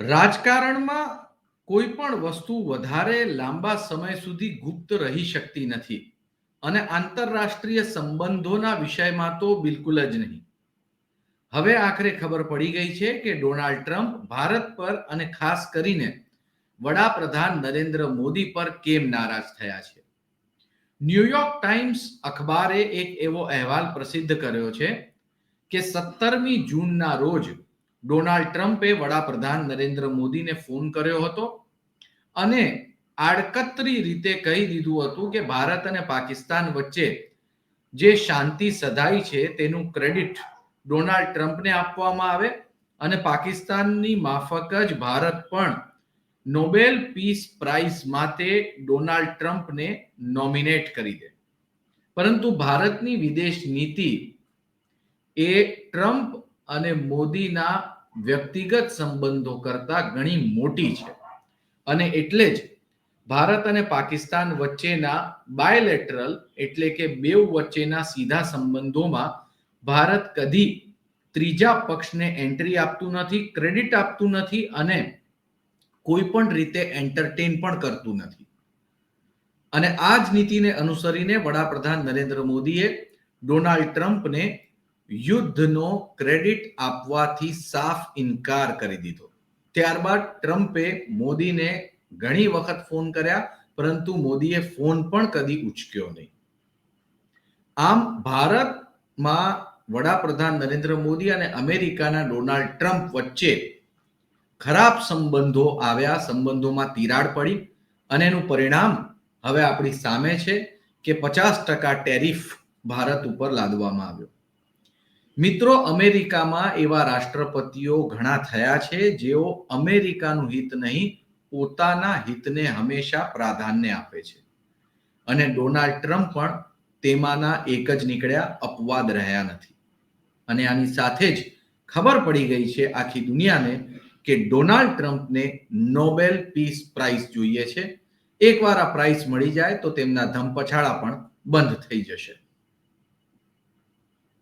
રાજકારણમાં કોઈ પણ વસ્તુ વધારે લાંબા સમય સુધી ગુપ્ત રહી શકતી નથી અને આંતરરાષ્ટ્રીય સંબંધોના વિષયમાં તો બિલકુલ જ નહીં. હવે આખરે ખબર પડી ગઈ છે કે ડોનાલ્ડ ટ્રમ્પ ભારત પર અને ખાસ કરીને વડાપ્રધાન નરેન્દ્ર મોદી પર કેમ નારાજ થયા છે. ન્યુયોર્ક ટાઈમ્સ અખબારે એક એવો અહેવાલ પ્રસિદ્ધ કર્યો છે કે સત્તરમી જૂનના રોજ ડોનાલ્ડ ટ્રમ્પે વડાપ્રધાન નરેન્દ્ર મોદીને ફોન કર્યો હતો અને આડકતરી રીતે કહી દીધું હતું કે ભારત અને પાકિસ્તાન વચ્ચે જે શાંતિ સધાઈ છે તેનું ક્રેડિટ ડોનાલ્ડ ટ્રમ્પને આપવામાં આવે અને પાકિસ્તાનની માફક જ ભારત પણ નોબેલ પીસ પ્રાઇઝ માટે ડોનાલ્ડ ટ્રમ્પને નોમિનેટ કરી દે. પરંતુ ભારતની વિદેશ નીતિ એ ટ્રમ્પ અને મોદીના વ્યક્તિગત સંબંધો કરતા ઘણી મોટી છે. અને એટલે જ ભારત અને પાકિસ્તાન વચ્ચેના બાયલેટરલ એટલે કે બેઉ વચ્ચેના સીધા સંબંધોમાં ભારત કદી ત્રીજા પક્ષને એન્ટ્રી આપતું નથી ક્રેડિટ આપતું નથી અને કોઈ પણ રીતે એન્ટરટેન પણ કરતું નથી. અને આ જ નીતિને અનુસરીને વડાપ્રધાન નરેન્દ્ર મોદીએ ડોનાલ્ડ ટ્રમ્પને યુદ્ધનો ક્રેડિટ આપવાથી સાફ ઇનકાર કરી દીધો. ત્યારબાદ ટ્રમ્પે મોદીને ઘણી વખત ફોન કર્યા, પરંતુ મોદીએ ફોન પણ કદી ઉચક્યો નહીં. આમ ભારતમાં વડાપ્રધાન નરેન્દ્ર મોદી અને અમેરિકાના ડોનાલ્ડ ટ્રમ્પ વચ્ચે ખરાબ સંબંધો આવ્યા, સંબંધોમાં તિરાડ પડી અને એનું પરિણામ હવે આપણી સામે છે કે પચાસ ટકા ટેરિફ ભારત ઉપર લાદવામાં આવ્યો. મિત્રો, અમેરિકામાં એવા રાષ્ટ્રપતિઓ ઘણા થયા છે, જેઓ અમેરિકાનું હિત નહીં, પોતાના હિતને હંમેશા પ્રાધાન્ય આપે છે. અને ડોનાલ્ડ ટ્રમ્પ પણ તેમાંના એક જ નીકળ્યા, અપવાદ રહ્યા નથી. અને આની સાથે જ ખબર પડી ગઈ છે આખી દુનિયાને કે ડોનાલ્ડ ટ્રમ્પને નોબેલ પીસ પ્રાઇઝ જોઈએ છે. એકવાર આ પ્રાઇઝ મળી જાય તો તેમના ધમપછાડા પણ બંધ થઈ જશે.